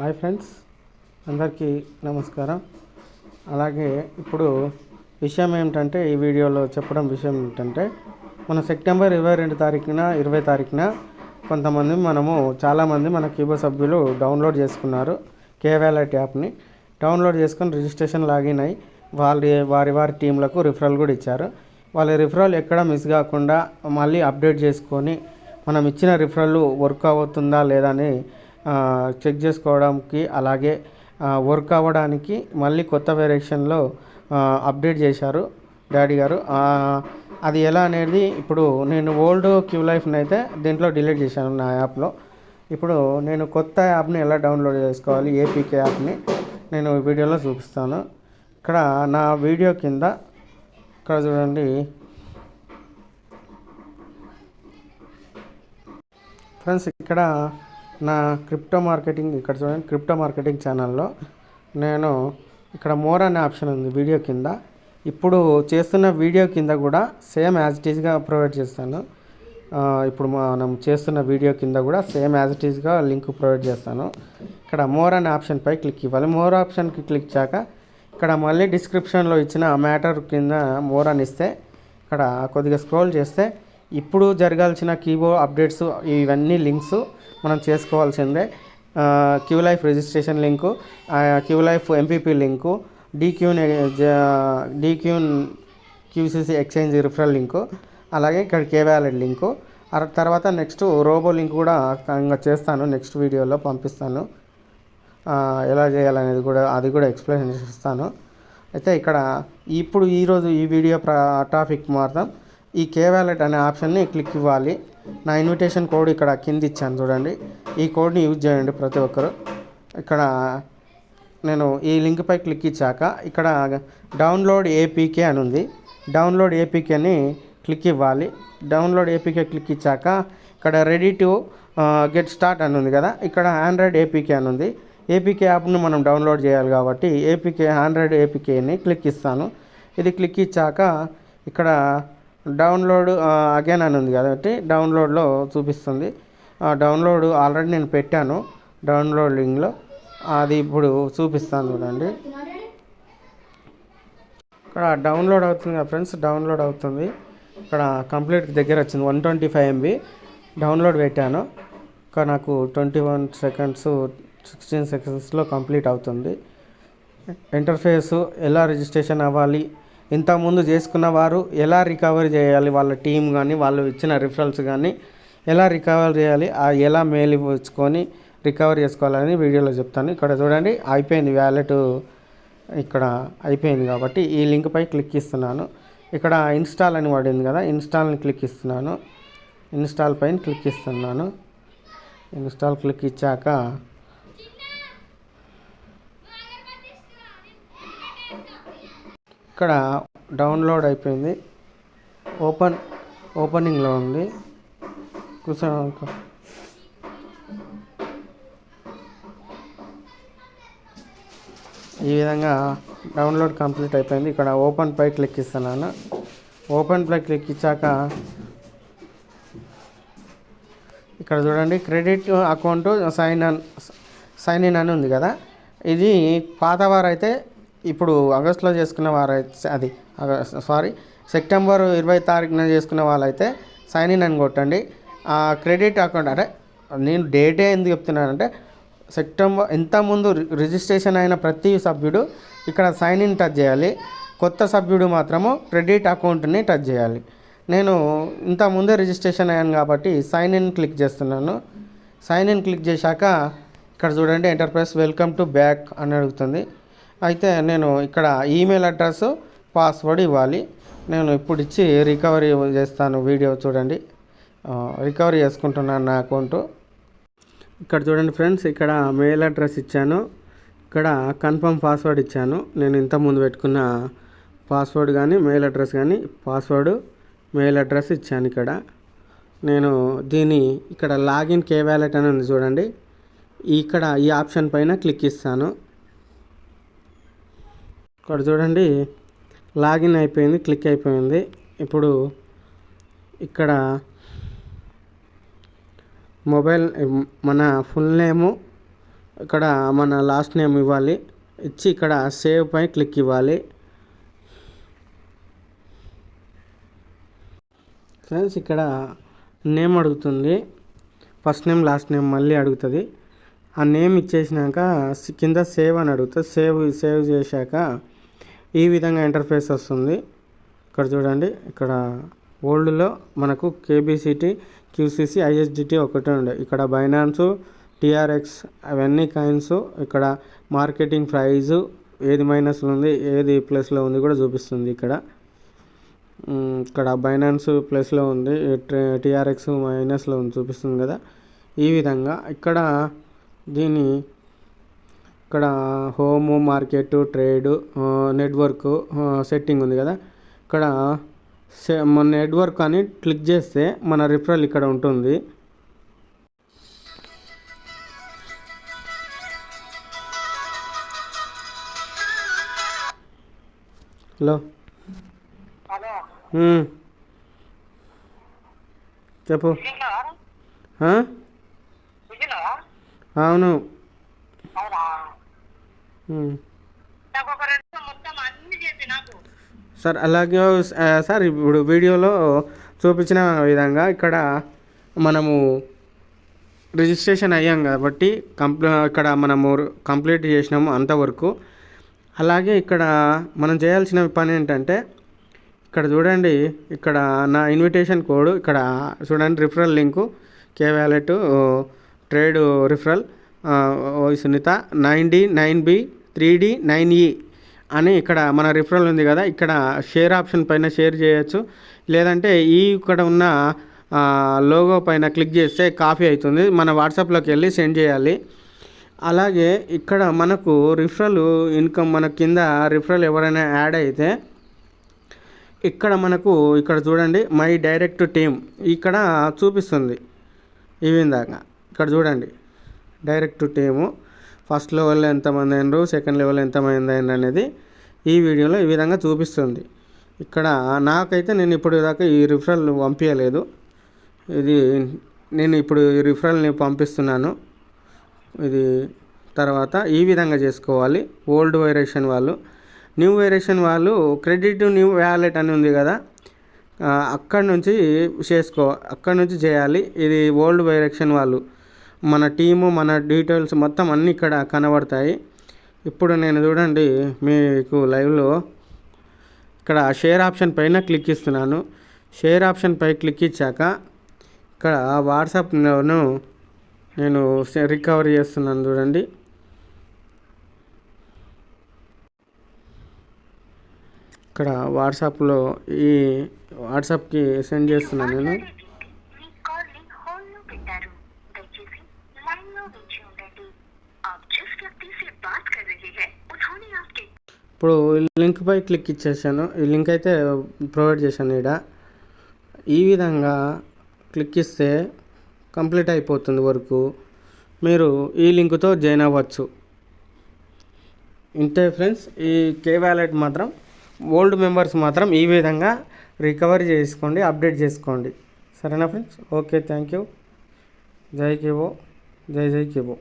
Hi friends అందరికీ నమస్కారం. అలాగే ఇప్పుడు విషయం ఏమిటంటే ఈ వీడియోలో చెప్పడం విషయం ఏంటంటే మన సెప్టెంబర్ ఇరవై రెండు తారీఖున ఇరవై తారీఖున కొంతమంది మనము చాలామంది మన కీబో సభ్యులు డౌన్లోడ్ చేసుకున్నారు కేవాలెట్ యాప్ని. డౌన్లోడ్ చేసుకొని రిజిస్ట్రేషన్ లాగిన్ అయ్యి వాళ్ళ వారి వారి టీంలకు రిఫరల్ కూడా ఇచ్చారు. వాళ్ళ రిఫరల్ ఎక్కడ మిస్ కాకుండా మళ్ళీ అప్డేట్ చేసుకొని మనం ఇచ్చిన రిఫరల్ వర్క్ అవుతుందా లేదా అని చెక్ చేసుకోవడానికి అలాగే వర్క్ అవ్వడానికి మళ్ళీ కొత్త వేరియేషన్లో అప్డేట్ చేశారు డాడీ గారు. అది ఎలా అనేది ఇప్పుడు నేను ఓల్డ్ క్యూ లైఫ్ని అయితే దీంట్లో డిలీట్ చేశాను నా యాప్లో. ఇప్పుడు నేను కొత్త యాప్ని ఎలా డౌన్లోడ్ చేసుకోవాలి ఏపీకే యాప్ని నేను వీడియోలో చూపిస్తాను. ఇక్కడ నా వీడియో కింద ఇక్కడ చూడండి. ఫ్రెండ్స్ ఇక్కడ నా క్రిప్టో మార్కెటింగ్ ఇక్కడ చూడండి క్రిప్టో మార్కెటింగ్ ఛానల్లో నేను ఇక్కడ మోర్ అనే ఆప్షన్ ఉంది వీడియో కింద. ఇప్పుడు చేస్తున్న వీడియో కింద కూడా సేమ్ యాజ్ ఇట్ ఈస్గా ప్రొవైడ్ చేస్తాను. ఇప్పుడు మనం చేస్తున్న వీడియో కింద కూడా సేమ్ యాజ్ ఇట్ ఈస్గా లింక్ ప్రొవైడ్ చేస్తాను. ఇక్కడ మోర్ అనే ఆప్షన్పై క్లిక్ ఇవ్వాలి. మోర్ ఆప్షన్కి క్లిక్ చేశాక ఇక్కడ మళ్ళీ డిస్క్రిప్షన్లో ఇచ్చిన మ్యాటర్ కింద మోర్ అని ఇస్తే ఇక్కడ కొద్దిగా స్క్రోల్ చేస్తే ఇప్పుడు జరగాల్సిన కీబోర్డ్ అప్డేట్స్ ఇవన్నీ లింక్స్ మనం చేసుకోవాల్సిందే. Q life registration link Q life MPP link డీక్యూన్ డీక్యూన్ క్యూసీసీ ఎక్స్చేంజ్ రిఫరల్ లింకు అలాగే ఇక్కడ కేవాలెడ్ లింకు. తర్వాత నెక్స్ట్ రోబో లింక్ కూడా ఇంకా చేస్తాను నెక్స్ట్ వీడియోలో పంపిస్తాను. ఎలా చేయాలనేది కూడా అది కూడా ఎక్స్ప్లెయిన్ చేస్తాను అయితే ఇక్కడ ఇప్పుడు ఈరోజు ఈ వీడియో ప్ర టాపిక్ మాత్రం ఈ కే వ్యాలెట్ అనే ఆప్షన్ని క్లిక్ ఇవ్వాలి. నా ఇన్విటేషన్ కోడ్ ఇక్కడ కింద ఇచ్చాను చూడండి. ఈ కోడ్ని యూజ్ చేయండి ప్రతి ఒక్కరు. ఇక్కడ నేను ఈ లింక్పై క్లిక్ ఇచ్చాక ఇక్కడ డౌన్లోడ్ ఏపీకే అని ఉంది. డౌన్లోడ్ ఏపీకేని క్లిక్ ఇవ్వాలి. డౌన్లోడ్ ఏపీకే క్లిక్ ఇచ్చాక ఇక్కడ రెడీ టు గెట్ స్టార్ట్ అని ఉంది కదా. ఇక్కడ ఆండ్రాయిడ్ ఏపీకే అని ఉంది. ఏపీకే యాప్ను మనం డౌన్లోడ్ చేయాలి కాబట్టి ఏపీకే ఆండ్రాయిడ్ ఏపీకేని క్లిక్ ఇస్తాను. ఇది క్లిక్ ఇచ్చాక ఇక్కడ డౌన్లోడ్ అగైన్ అని ఉంది కాబట్టి డౌన్లోడ్లో చూపిస్తుంది. డౌన్లోడ్ ఆల్రెడీ నేను పెట్టాను డౌన్లోడ్ లింక్లో. అది ఇప్పుడు చూపిస్తాను చూడండి. ఇక్కడ డౌన్లోడ్ అవుతుంది కదా ఫ్రెండ్స్ డౌన్లోడ్ అవుతుంది. ఇక్కడ కంప్లీట్ దగ్గర వచ్చింది one twenty five MB. Download పెట్టాను. ఇంకా నాకు ట్వంటీ వన్ సెకండ్స్ సిక్స్టీన్ సెకండ్స్లో కంప్లీట్ అవుతుంది. ఇంటర్ఫేస్ ఎలా రిజిస్ట్రేషన్ అవ్వాలి? ఇంతకుముందు చేసుకున్న వారు ఎలా రికవర్ చేయాలి? వాళ్ళ టీం కానీ వాళ్ళు ఇచ్చిన రిఫరల్స్ కానీ ఎలా రికవర్ చేయాలి? ఎలా మెయిల్ రికవర్ చేసుకోవాలని వీడియోలో చెప్తాను. ఇక్కడ చూడండి అయిపోయింది వ్యాలెట్ ఇక్కడ అయిపోయింది కాబట్టి ఈ లింక్పై క్లిక్ ఇస్తున్నాను ఇక్కడ ఇన్స్టాల్ అని పడింది కదా ఇన్స్టాల్ని క్లిక్ ఇస్తున్నాను ఇన్స్టాల్ పైన క్లిక్ ఇస్తున్నాను ఇన్స్టాల్ క్లిక్ ఇచ్చాక ఇక్కడ డౌన్లోడ్ అయిపోయింది. ఓపెన్ ఓపెనింగ్లో ఉంది. కూర్చో ఈ విధంగా డౌన్లోడ్ కంప్లీట్ అయిపోయింది. ఇక్కడ ఓపెన్ పై క్లిక్ ఇస్తున్నాను ఓపెన్ పై క్లిక్ ఇచ్చాక ఇక్కడ చూడండి credit account sign up sign in అని ఉంది కదా. ఇది పాతవారైతే ఇప్పుడు ఆగస్టులో చేసుకున్న వారు అయితే- అది సారీ సెప్టెంబర్ ఇరవై తారీఖున చేసుకున్న వాళ్ళైతే సైన్ ఇన్ అని కొట్టండి. ఆ క్రెడిట్ అకౌంట్ అంటే నేను డేటే ఎందుకు చెప్తున్నానంటే సెప్టెంబర్ ఇంతకుముందు రిజిస్ట్రేషన్ అయిన ప్రతి సభ్యుడు ఇక్కడ సైన్ ఇన్ టచ్ చేయాలి. కొత్త సభ్యుడు మాత్రము క్రెడిట్ అకౌంట్ని టచ్ చేయాలి. నేను ఇంత ముందే రిజిస్ట్రేషన్ అయ్యాను కాబట్టి సైన్ ఇన్ క్లిక్ చేస్తున్నాను. సైన్ ఇన్ క్లిక్ చేశాక ఇక్కడ చూడండి ఎంటర్ప్రైజ్ వెల్కమ్ టు బ్యాక్ అని అడుగుతుంది. అయితే నేను ఇక్కడ ఈమెయిల్ అడ్రస్ పాస్వర్డ్ ఇవ్వాలి. నేను ఇప్పుడు ఇచ్చి రికవరీ చేస్తాను వీడియో చూడండి. రికవరీ చేసుకుంటున్నాను నా అకౌంటు. ఇక్కడ చూడండి ఫ్రెండ్స్ ఇక్కడ మెయిల్ అడ్రస్ ఇచ్చాను. ఇక్కడ కన్ఫర్మ్ పాస్వర్డ్ ఇచ్చాను. నేను ఇంతకుముందు పెట్టుకున్న పాస్వర్డ్ కానీ మెయిల్ అడ్రస్ కానీ పాస్వర్డ్ మెయిల్ అడ్రస్ ఇచ్చాను ఇక్కడ. నేను దీని ఇక్కడ లాగిన్ కే వ్యాలెట్ అని ఉంది చూడండి. ఇక్కడ ఈ ఆప్షన్ పైన క్లిక్ ఇస్తాను ఇక్కడ చూడండి లాగిన్ అయిపోయింది క్లిక్ అయిపోయింది. ఇప్పుడు ఇక్కడ మొబైల్ మన ఫుల్ నేము ఇక్కడ మన లాస్ట్ నేమ్ ఇవ్వాలి. ఇచ్చి ఇక్కడ సేవ్ పై క్లిక్ ఇవ్వాలి. ఫ్రెండ్స్ ఇక్కడ నేమ్ అడుగుతుంది. ఫస్ట్ నేమ్ లాస్ట్ నేమ్ మళ్ళీ అడుగుతుంది. ఆ నేమ్ ఇచ్చేసినాక కింద సేవ్ అని అడుగుతుంది. సేవ్ సేవ్ చేశాక ఈ విధంగా ఇంటర్ఫేస్ వస్తుంది. ఇక్కడ చూడండి ఇక్కడ ఓల్డ్లో మనకు కేబీసీటీ క్యూసీసీ ఐఎస్డిటీ ఒకటే ఉండే. ఇక్కడ బైనాన్స్ టీఆర్ఎక్స్ అవన్నీ కాయిన్స్ ఇక్కడ మార్కెటింగ్ ప్రైజు ఏది మైనస్లో ఉంది ఏది ప్లస్లో ఉంది కూడా చూపిస్తుంది ఇక్కడ. ఇక్కడ బైనాన్స్ ప్లస్లో ఉంది టీఆర్ఎక్స్ మైనస్లో ఉంది చూపిస్తుంది కదా. ఈ విధంగా ఇక్కడ దీన్ని ఇక్కడ home market trade network setting ఉంది కదా. ఇక్కడ సె మన నెట్వర్క్ అని క్లిక్ చేస్తే మన రిఫరల్ ఇక్కడ ఉంటుంది. హలో. చెప్పు. అవును? సార్ అలాగే సార్ ఇప్పుడు వీడియోలో చూపించిన విధంగా ఇక్కడ మనము రిజిస్ట్రేషన్ అయ్యాం కాబట్టి కంప్లీ ఇక్కడ మనము కంప్లీట్ చేసినాము అంతవరకు అలాగే ఇక్కడ మనం చేయాల్సిన పని ఏంటంటే ఇక్కడ చూడండి ఇక్కడ నా ఇన్విటేషన్ కోడ్ ఇక్కడ చూడండి referral link K wallet trade referral Sunitha nine D nine B three D nine E అని ఇక్కడ మన రిఫరల్ ఉంది కదా ఇక్కడ షేర్ ఆప్షన్ పైన షేర్ చేయొచ్చు. లేదంటే ఈ ఇక్కడ ఉన్న లోగో పైన క్లిక్ చేస్తే కాపీ అవుతుంది. మన వాట్సాప్లోకి వెళ్ళి సెండ్ చేయాలి. అలాగే ఇక్కడ మనకు రిఫరల్ ఇన్కమ్ మన కింద రిఫరల్ ఎవరైనా యాడ్ అయితే ఇక్కడ మనకు ఇక్కడ చూడండి మై డైరెక్ట్ టీమ్ ఇక్కడ చూపిస్తుంది. ఈ ఇందాక ఇక్కడ చూడండి. Direct team. ఫస్ట్ లెవెల్లో ఎంతమంది అయినరు సెకండ్ లెవెల్లో ఎంతమంది అయినరు అనేది ఈ వీడియోలో ఈ విధంగా చూపిస్తుంది. ఇక్కడ నాకైతే నేను ఇప్పుడు దాకా ఈ రిఫరల్ పంపించలేదు ఇది నేను ఇప్పుడు ఈ రిఫరల్ని పంపిస్తున్నాను. ఇది తర్వాత ఈ విధంగా చేసుకోవాలి. ఓల్డ్ వైరేషన్ వాళ్ళు. న్యూ వైరేషన్ వాళ్ళు క్రెడిట్ న్యూ వ్యాలెట్ అని ఉంది కదా అక్కడ నుంచి చేసుకో అక్కడ నుంచి చేయాలి. ఇది ఓల్డ్ వైరేషన్ వాళ్ళు. మన టీము మన డీటెయిల్స్ మొత్తం అన్నీ ఇక్కడ కనబడతాయి. ఇప్పుడు నేను చూడండి మీకు లైవ్లో ఇక్కడ షేర్ ఆప్షన్ పైన క్లిక్ ఇస్తున్నాను షేర్ ఆప్షన్ పై క్లిక్ ఇచ్చాక ఇక్కడ వాట్సాప్లోను నేను రికవరీ చేస్తున్నాను చూడండి. ఇక్కడ వాట్సాప్లో ఈ వాట్సాప్కి సెండ్ చేస్తున్నాను నేను. ఇప్పుడు లింక్ పై క్లిక్ ఇచ్చేసాను. ఈ లింక్ అయితే ప్రొవైడ్ చేశాను ఇక్కడ ఈ విధంగా క్లిక్ ఇస్తే కంప్లీట్ అయిపోతుంది వరకు. మీరు ఈ లింక్తో జాయిన్ అవ్వచ్చు. ఇంతే ఫ్రెండ్స్ ఈ కే వ్యాలెట్ మాత్రం ఓల్డ్ మెంబర్స్ మాత్రం ఈ విధంగా రికవరీ చేసుకోండి అప్డేట్ చేసుకోండి. సరేనా ఫ్రెండ్స్? Okay thank you. జై కేవో. జై జై కేవో